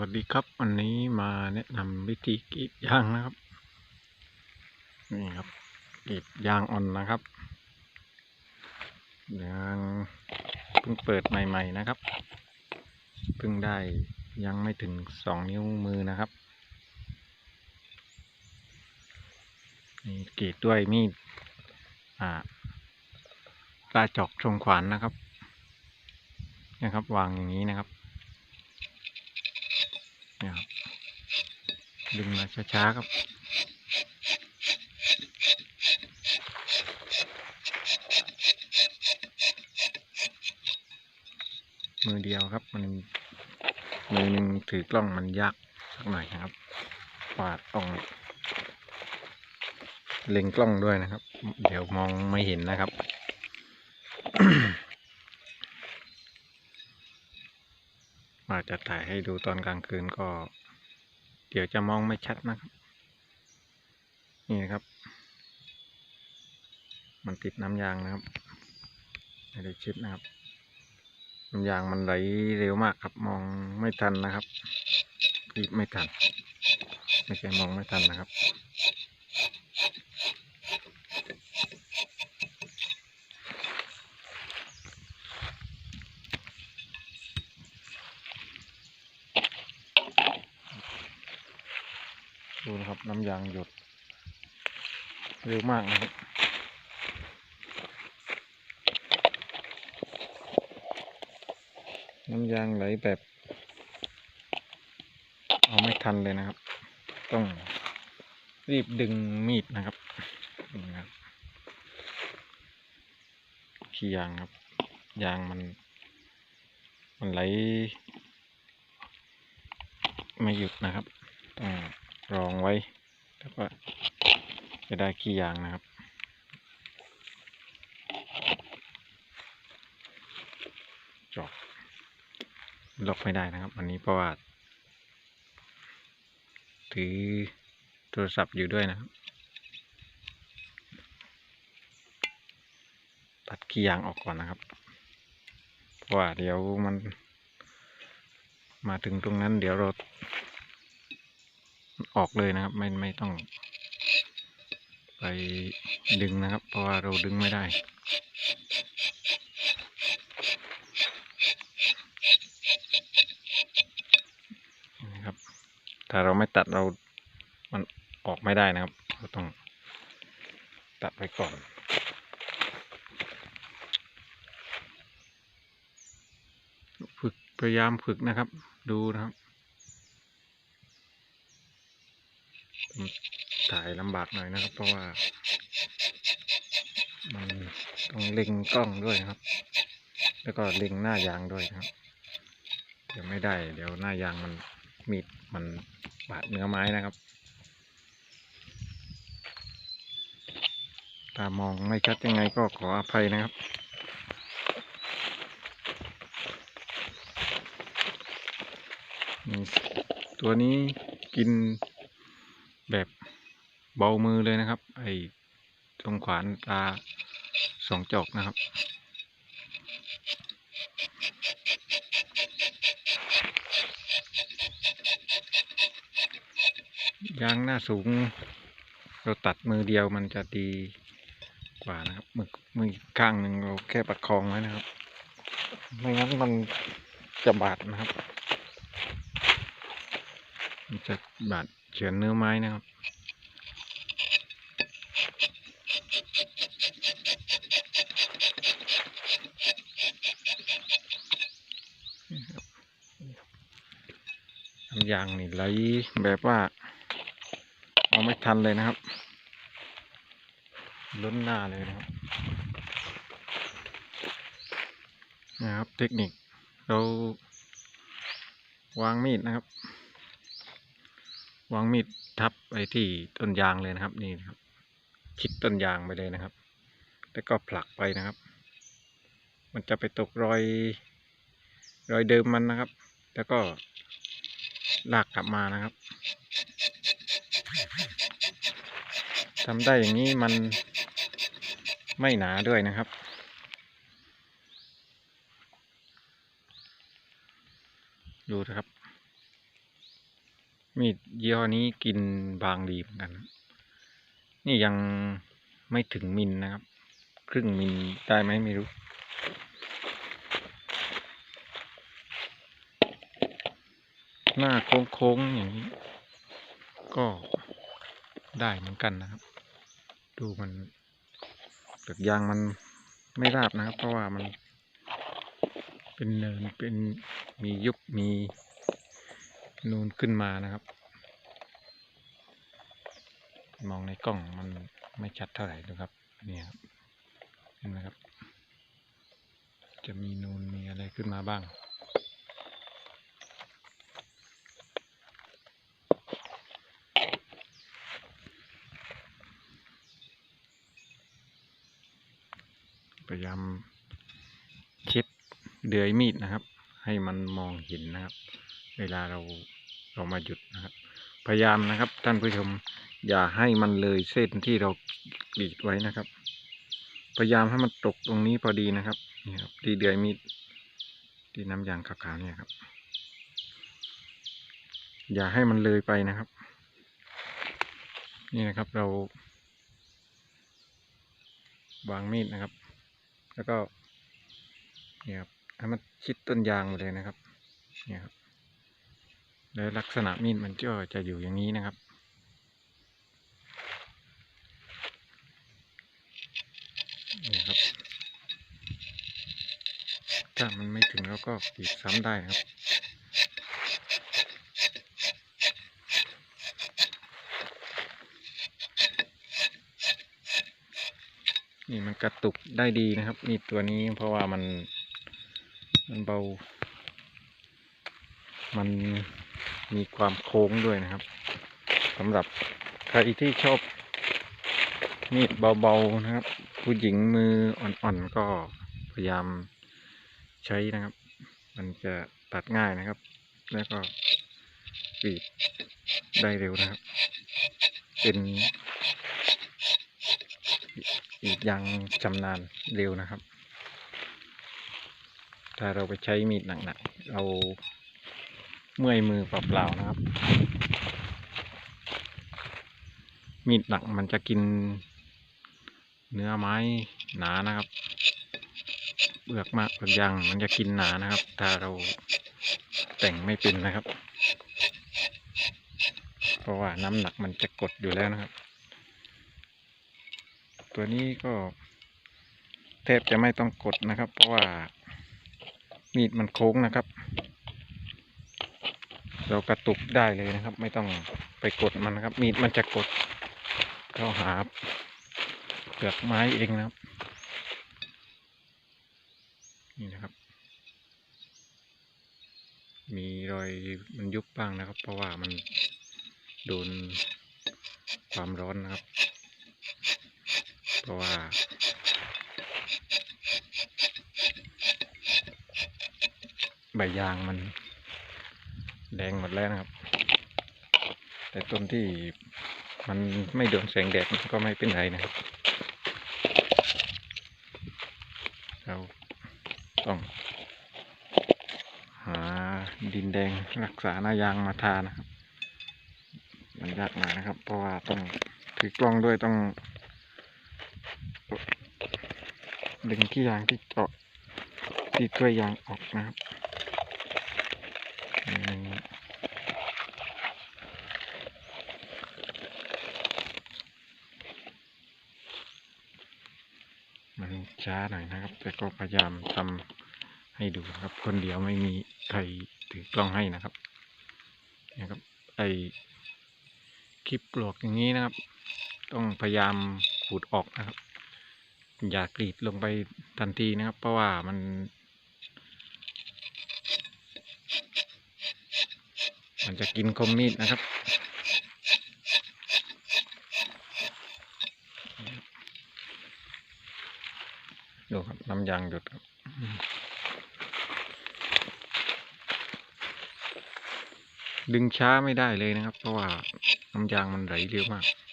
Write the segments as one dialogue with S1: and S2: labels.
S1: วัสดีครับ วันนี้มาแนะนำวิธีกรีดยางนะครับ นี่ครับกรีดยางอ่อนนะครับยางเพิ่งเปิดใหม่ ๆนะครับเพิ่งได้ยังไม่ถึงสองนิ้วมือนะครับนี่กรีดด้วยมีดอ่าปลาจอกทรงขวานนะครับ นะครับวางอย่างนี้นะครับ เนี่ยครับ ดึงมาช้าๆครับมือเดียวครับมันมือหนึ่งถือกล้องมันยากสักหน่อยนะครับปาดต้องเล็งกล้องด้วยนะครับ เดี๋ยวมองไม่เห็นนะครับ อาจจะถ่ายให้ดูตอนกลางคืนก็ เดี๋ยวจะมองไม่ชัดนะครับ นี่นะครับ มันติดน้ำยางนะครับไม่ได้ชิดนะครับ น้ำยางมันไหลเร็วมากครับ มองไม่ทันนะครับรีบไม่ทัน ไม่ใช่มองไม่ทันนะครับ ดู น้ำยางหยดเร็วมากนะครับน้ำยางไหลแบบ เอาไม่ทันเลยนะครับ ต้องรีบดึงมีดนะครับนี่นะครับขี้ยางครับ ยางมัน มันไหล ไม่หยุดนะครับต้อง รองไว้ แล้วก็จะได้ขี้ยางนะครับ จอกล็อกไม่ได้นะครับ อันนี้เพราะว่าถือโทรศัพท์อยู่ด้วยนะครับ ตัดขี้ยางออกก่อนนะครับ เพราะว่าเดี๋ยวมันมาถึงตรงนั้นเดี๋ยวเรา ออกเลยนะครับ ไม่ไม่ต้อง ไปดึงนะครับ เพราะว่าเราดึงไม่ได้นะครับถ้าเราไม่ตัดเรา มันออกไม่ได้นะครับ เราต้องตัดไปก่อนฝึกพยายามฝึกนะครับ ดูนะครับ ถ่ายลำบากหน่อยนะครับ เพราะว่า มันต้องเล็งกล้องด้วยนะครับ แล้วก็เล็งหน้ายางด้วยครับ เดี๋ยวไม่ได้ เดี๋ยวหน้ายางมันมีดมันบาดเนื้อไม้นะครับถ้ามองไม่ชัดยังไงก็ขออภัยนะครับ ตัวนี้กิน แบบเบามือเลยนะครับ ไอ้ตรงขวานตาสองจอกนะครับ ยางหน้าสูง เราตัดมือเดียวมันจะดีกว่านะครับ มือมือข้างหนึ่งเราแค่ประคองไว้นะครับ ไม่งั้นมันจะบาดนะครับ มันจะบาด เฉือนเนื้อไม้นะครับน้ำยางนี่ไหลแบบว่า เอาไม่ทันเลยนะครับ ล้นหน้าเลยนะครับ นะครับเทคนิคเราวางมีดนะครับ วางมีดทับไปที่ต้นยางเลยนะครับ นี่นครับชิดต้นยางไปเลยนะครับ แล้วก็ผลักไปนะครับ มันจะไปตกรอย รอยเดิมมันนะครับ แล้วก็ลากกลับมานะครับทำได้อย่างนี้มันไม่หนาด้วยนะครับ ดูนะครับ มีดยี่ห้อนี้กินบางดีเหมือนกัน นี่ยังไม่ถึงมิลนะครับ ครึ่งมิลได้ไหมไม่รู้ หน้าโค้งๆอย่างนี้ ก็ได้เหมือนกันนะครับ ดูมันเปลือกยางมันไม่ราบนะครับ เพราะว่ามัน เป็นเนินเป็นมียุบมี นูนขึ้นมานะครับ มองในกล้องมันไม่ชัดเท่าไหร่นะครับนี่ครับเห็นไหมครับ จะมีนูนมีอะไรขึ้นมาบ้างพยายามเช็ดเดือยมีดนะครับ ให้มันมองเห็นนะครับ เวลาเรา เรามาหยุดนะครับ พยายามนะครับ ท่านผู้ชมอย่าให้มันเลยเส้นที่เรากรีดไว้นะครับ พยายามให้มันตกตรงนี้พอดีนะครับนี่ครับที่เดือยมีดที่น้ำยางขาวๆเนี่ยครับ อย่าให้มันเลยไปนะครับ นี่นะครับเราวางมีดนะครับ แล้วก็เนี่ยครับให้มันชิดต้นยางไปเลยนะครับเนี่ยครับ แล้วลักษณะมีดมันก็จะอยู่อย่างนี้นะครับ นี่ครับ ถ้ามันไม่ถึงแล้วก็กรีดซ้ำได้ครับนี่มันกระตุกได้ดีนะครับ มีดตัวนี้เพราะว่ามันมันเบา มัน มีความโค้งด้วยนะครับสำหรับใครที่ชอบมีดเบาๆนะครับ ผู้หญิงมืออ่อนๆก็พยายามใช้นะครับ มันจะตัดง่ายนะครับ แล้วก็กรีดได้เร็วนะครับ เป็นอีกอย่างชำนาญเร็วนะครับ ถ้าเราไปใช้มีดหนักๆเรา เมื่อยมือเปล่าๆนะครับ มีดหนักมันจะกิน เนื้อไม้หนานะครับเปลือกมากเปลือกยางมันจะกินหนานะครับ ถ้าเราแต่งไม่เป็นนะครับ เพราะว่าน้ำหนักมันจะกดอยู่แล้วนะครับ ตัวนี้ก็แทบจะไม่ต้องกดนะครับ เพราะว่ามีดมันโค้งนะครับ เรากระตุกได้เลยนะครับ ไม่ต้องไปกดมันนะครับ มีดมันจะกดเข้าหาเปลือกไม้เองนะครับ นี่นะครับ มีรอยมันยุบบ้างนะครับ เพราะว่ามันโดนความร้อนนะครับ เพราะว่าใบยางมัน แดงหมดแล้วนะครับ แต่ต้นที่มันไม่โดนแสงแดดก็ไม่เป็นไรนะครับ เราต้อง หาดินแดงรักษาหน้ายางมาทานะครับ มันยากหน่อยนะครับ เพราะว่าต้องถือกล้องด้วยต้องดึงที่ยางที่เจาะที่กล้วยยางออกนะครับอืมมัน ช้าหน่อยนะครับ แต่ก็พยายามทำให้ดูนะครับ คนเดียวไม่มีใครถือกล้องให้นะครับนะครับไอคลิปปลวกอย่างนี้นะครับ ต้องพยายามขูดออกนะครับ อย่ากรีดลงไปทันทีนะครับ เพราะว่ามัน มันจะกินคมมีดนะครับ ดูครับน้ำยางหยุดครับดึงช้าไม่ได้เลยนะครับ เพราะว่าน้ำยางมันไหลเร็วมาก น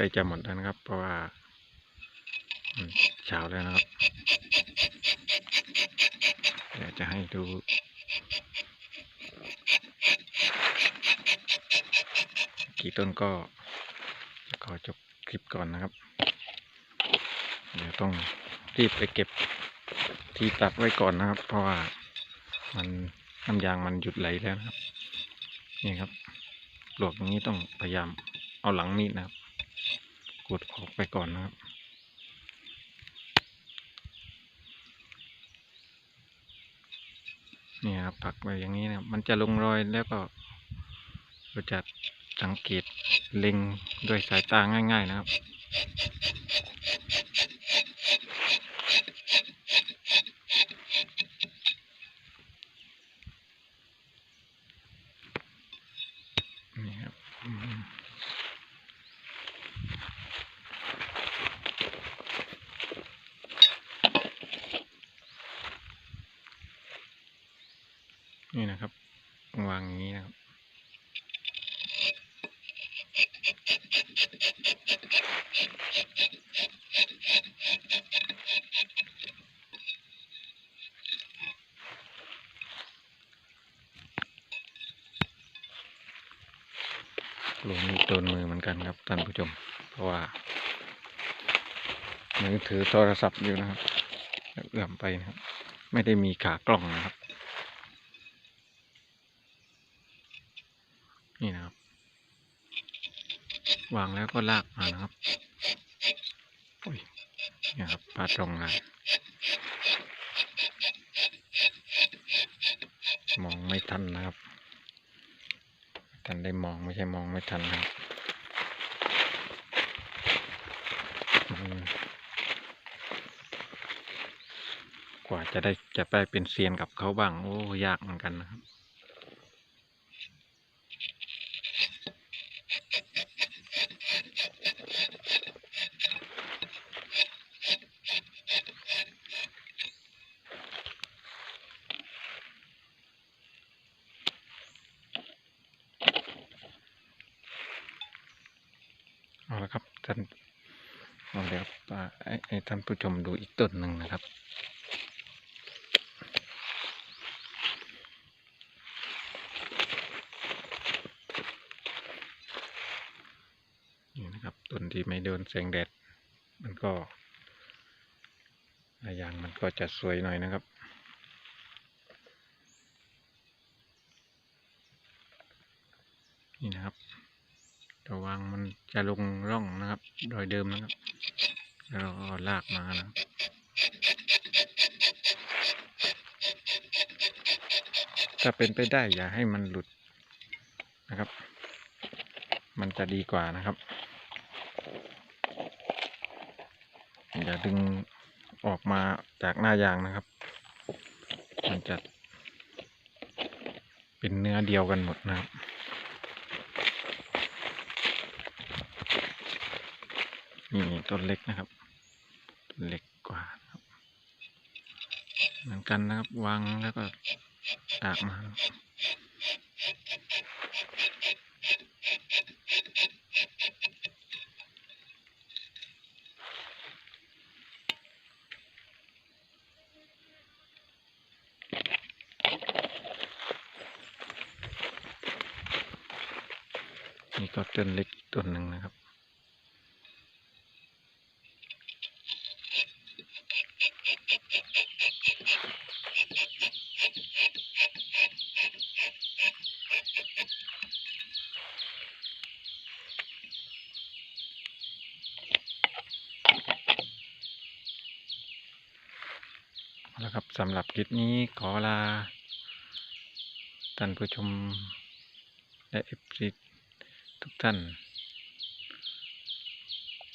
S1: ล้จะหมดแล้วนะครับ เพราะว่าเช้าแล้วนะครับเดี๋ยวจะให้ดูกี่ต้นก็ขอจบคลิปก่อนนะครับ เดี๋ยวต้องรีบไปเก็บที่ตัดไว้ก่อนนะครับ เพราะว่ามันน้ำยางมันหยุดไหลแล้วนะครับ นี่ครับปลวกอย่างนี้ต้องพยายามเอาหลังมีดนะครับ กดออกไปก่อนนะครับ นี่ครับปักไว้อย่างนี้นะมันจะลงรอยแล้วก็เราจะสังเกตเล็งด้วยสายตาง่าย ๆนะครับ นี่ครับอืม นี่นะครับวางอย่างนี้นะครับลงโดนมือเหมือนกันครับท่านผู้ชม เพราะว่ามือถือโทรศัพท์อยู่นะครับเอื้อมไปนะครับ ไม่ได้มีขากล้องนะครับ นี่นะครับ วางแล้วก็ลากมานะครับอุ้ยนี่ครับพาตรงเลยมองไม่ทันนะครับทันได้มองไม่ใช่มองไม่ทันนะครับกว่าจะได้จะไปเป็นเซียนกับเขาบ้าง โอ้ยากเหมือนกันนะครับ เอาละครับท่า นเอาเดี๋ยวอ่าให้ท่านผู้ชมดูอีกต้นหนึ่งนะครับนี่นะครับต้นที่ไม่โดนแสงแดด มันก็หลายอย่างมันก็จะสวยหน่อยนะครับ นี่นะครับ ระวังมันจะลงร่องนะครับรอยเดิมนะครับ แล้วเราก็ลากมานะครับถ้าเป็นไปได้อย่าให้มันหลุดนะครับ มันจะดีกว่านะครับ อย่าดึงออกมาจากหน้ายางนะครับ มันจะเป็นเนื้อเดียวกันหมดนะครับ นี่ต้นเล็กนะครับต้นเล็กกว่าครับเหมือนกันนะครับวางแล้วก็ตากมานี่ก็ต้นเล็กอีกต้นหนึ่งนะครับ เอาละครับสำหรับคลิปนี้ขอลาท่านผู้ชมและเอฟซีทุกท่าน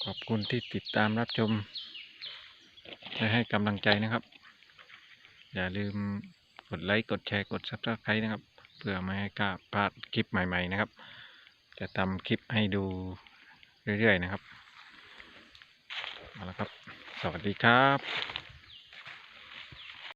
S1: ขอบคุณที่ติดตามรับชม และให้กำลังใจนะครับ อย่าลืมกดไลค์ กดแชร์ กด subscribe นะครับ เพื่อไม่ให้กล้าพลาดคลิปใหม่ ๆ นะครับ จะทำคลิปให้ดูเรื่อย ๆ นะครับ เอาละครับ สวัสดีครับ